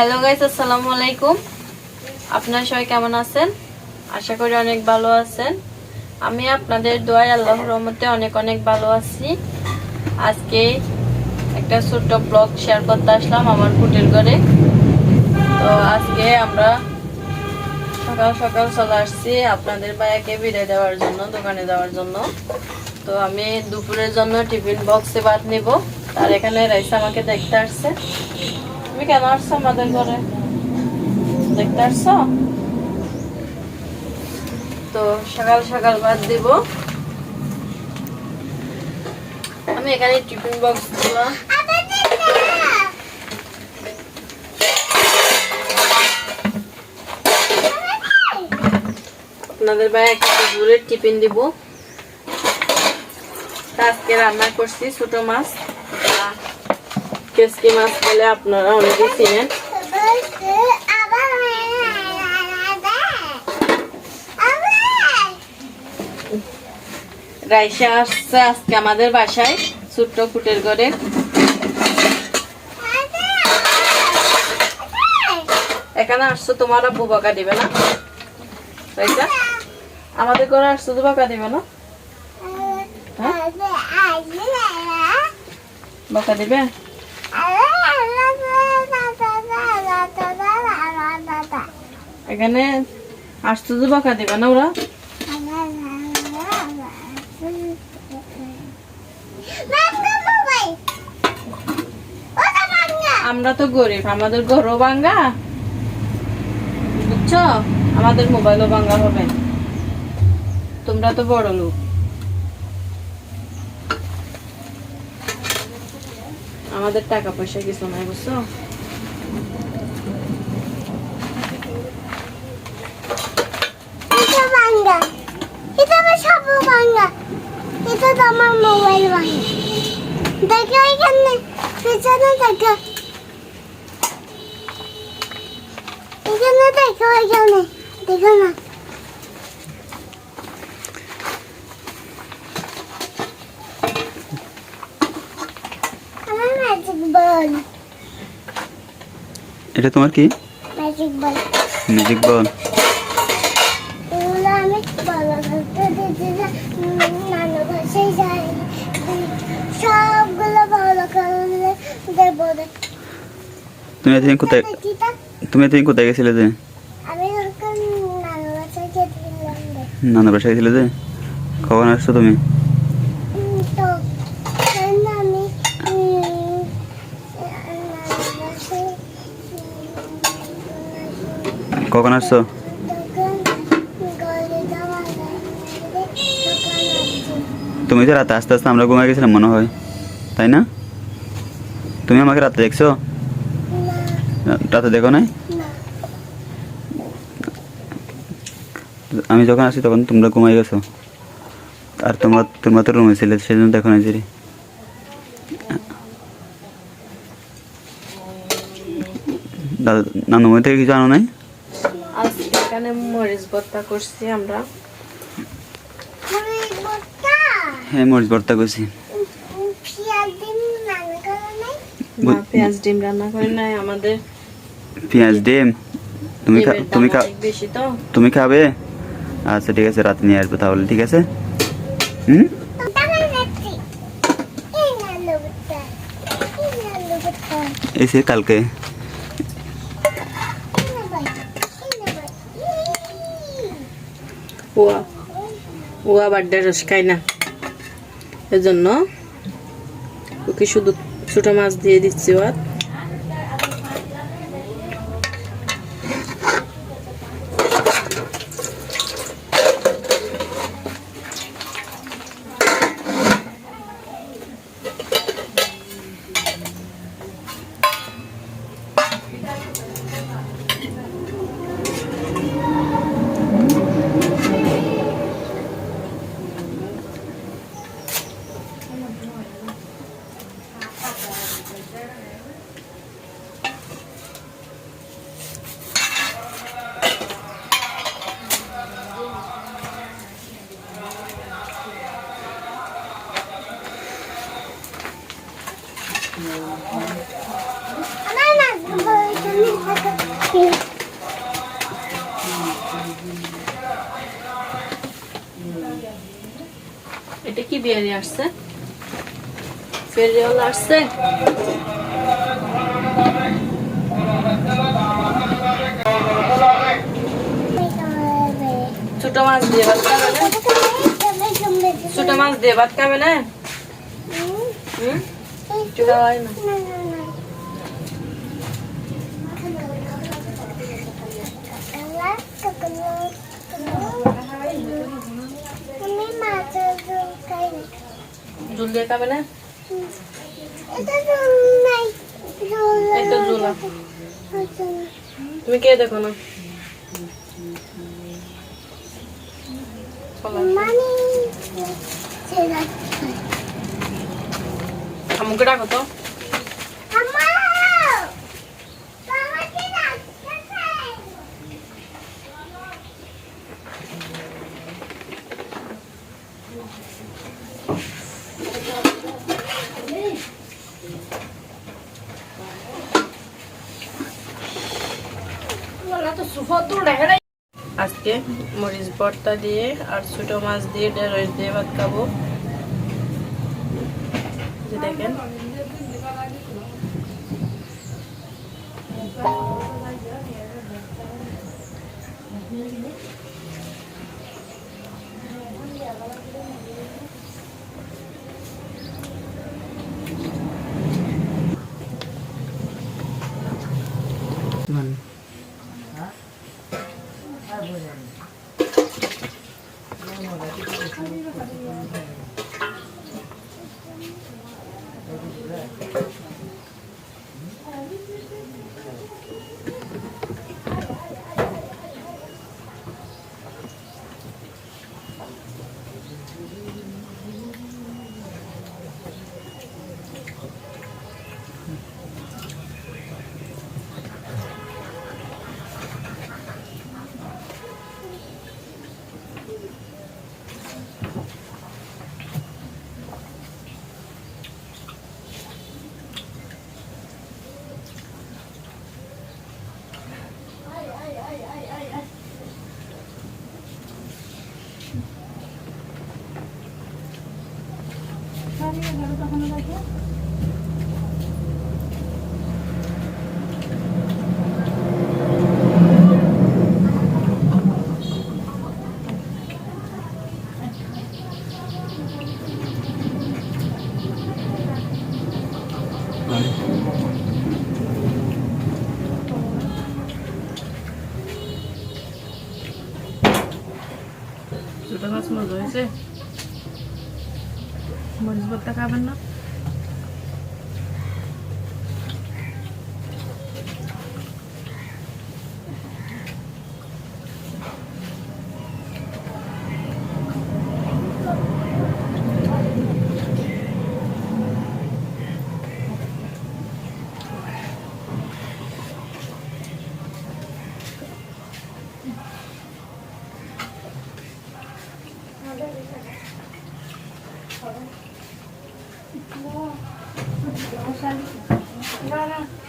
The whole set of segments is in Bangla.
হ্যালো গাইস আসসালামু আলাইকুম। আপনারা সবাই কেমন আছেন? আশা করি অনেক ভালো আছেন। আমি আপনাদের দোয়ায় আল্লাহর রহমতে অনেক অনেক ভালো আছি। আজকে একটা ছোট্ট ব্লগ শেয়ার করতে আসলাম আমার কুটির ঘরে। তো আজকে আমরা সকাল সকাল চলে আসছি আপনাদের ভাইয়াকে বিদায় দেওয়ার জন্য, দোকানে দেওয়ার জন্য। তো আমি দুপুরের জন্য টিফিন বক্সে ভাত নিব। আর এখানে রাইস আমাকে দেখতে আসছে। তুমি কেন আসছো আমাদের ঘরে? দেখতে আসছো? তো সকাল সকাল ভাত দিব। আমি এখানে টিফিন বক্স দিলাম। আপনাদের ভাই একটা দুপুরের টিফিন দিব। আজকে রান্না করছি ছোট মাছ। কেসকি মাছ বলে আপনারা অনেকেই চিনেন। রাইসা আসছে আজকে আমাদের বাসায়, ছোট্ট ফুটের ঘরে। এখানে আসছো, তোমার আব্বু বকা দিবে না? রাইসা, আমাদের ঘরে আসছো তো বকা দিবে না? বকা দিবে? এখানে আসছো তো বকা দিবে না ওরা? আমরা তো গরিব, আমাদের ঘরও ভাঙ্গা। বুঝছ? আমাদের মোবাইলও ভাঙ্গা হবে তোমরা তো বড় লোক। আমাদের টাকা পয়সা কিছু নাই, বুঝছ এটা তো আমার মোবাইল ভাঙা দেখো এখানে পেছনে দেখো এখানে দেখো এখানে দেখো না আমার ম্যাজিক বল এটা তোমার কি? Magic ball music ball. তুমি এতদিন কোথায় তুমি এতদিন কোথায় গেছিলে যে আমি ওরকম নানু বাসায় গেছিলাম রে। নানা বাসায় গেছিলে যে? কখন আসছো তুমি? কখন আসছো? তুমি তো রাতে আস্তে আস্তে আমরা ঘুমাই গেছিলাম মনে হয়। তাই না? তুমি আমাকে রাতে দেখছ? রাতে দেখো নাই? আমি যখন আসি তখন তোমরা ঘুমাই গেছো। আর তোমরা তোমরা তো রুমে ছিলে সেজন্য দেখো নাই জিরি। দাদা নানুময় থেকে কিছু আনো নাই? এখানে মরিচ ভর্তা করছি আমরা। হ্যাঁ মরিচ ভর্তা করছি। পেঁয়াজ ডিম রান্না করে নাই? আমাদের পেঁয়াজ ডিম? তুমি খা- তুমি খা বেশি তো। তুমি খাবে? আচ্ছা ঠিক আছে, রাতে নিয়ে আসব তাহলে, ঠিক আছে? হুম? এসে কালকে। ওয়া ও না। এজন্য ওকে শুধু ছোট মাছ দিয়ে দিচ্ছি ওর। এটা কি বিয়ারি আসছে? ফেরিওয়ালা আসছে? ছোট মাছ দিয়ে ভাত খাবে না? ছোট মাছ দিয়ে ভাত খাবে না? হুম? হয় না আমি মাছের তুমি কে দেখো না। আমাকে ডাকো তো আমা বাবা কি ডাকতেছে আজকে মরিচ ভর্তা দিয়ে আর ছোট মাছ দিয়ে ঢেঁড়স দিয়ে ভাত খাব। 음. যে দেখেন ছোট মাছ মজা হয়েছে মরিচ ভর্তা খাবেন না হ্যাঁ আসতে ঠিক আছে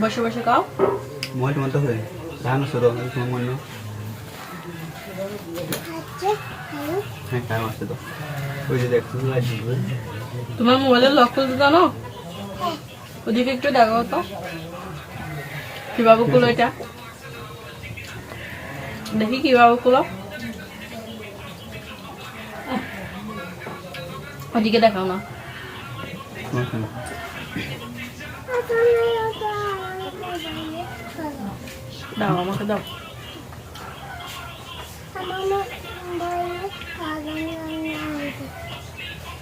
বসে বসে কাও মন মন তো হয়ে ধান সরো তোমার মন হ্যাঁ টাইম আছে তো ওই যে দেখো তোমার মোবাইলের লক খুলতে জানো ওদিকে একটু দেখাও তো। কীভাবে খুলো এটা? দেখি কীভাবে খুলো ওদিকে দেখাও না দাও, আমাকে দাও।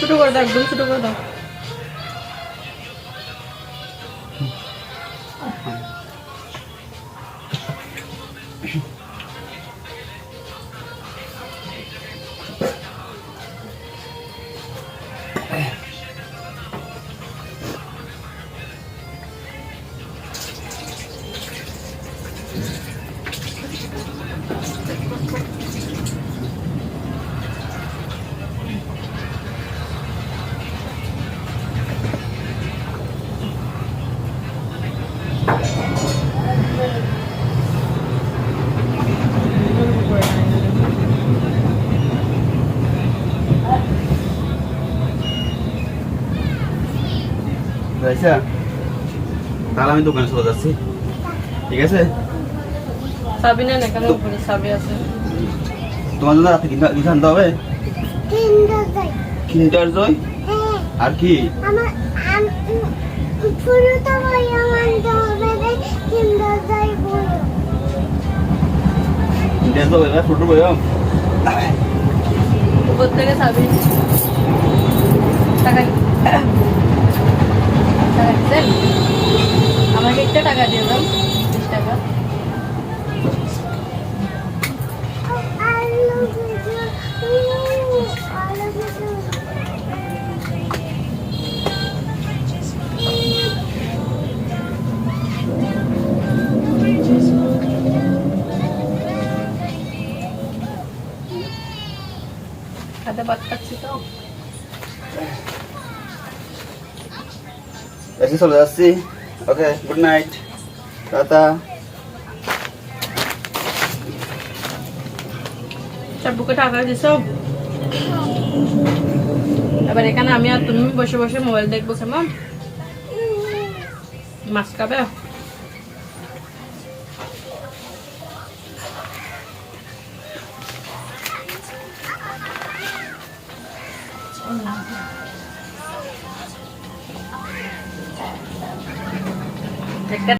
ছোট করে দাও একদম ছোট করে দাও। আচ্ছা তাহলে আমি দোকানে চলে যাচ্ছি। ঠিক আছে? সাবি নেন এখানে উপরে সাবি আছে। তোমার জন্য রাতে কি কি আনতে হবে? কিন্ডার কিন্টার জয় হ্যাঁ। আর কি? আমার আম- ফুলটা বই আমার হবে কিন্ডার যাই বলো। কিন্টার জয় এবার ছোট বয়ম উপর থেকে সাবি টাকা টাকা দিচ্ছেন আমাকে একটা টাকা দিয়ে দাও। এসে চলে যাচ্ছি ওকে গুড নাইট টাটা চাবুকে টাকা দিছো? এবার এখানে আমি আর তুমি বসে বসে মোবাইল দেখব, কেমন? মাছ খাবে?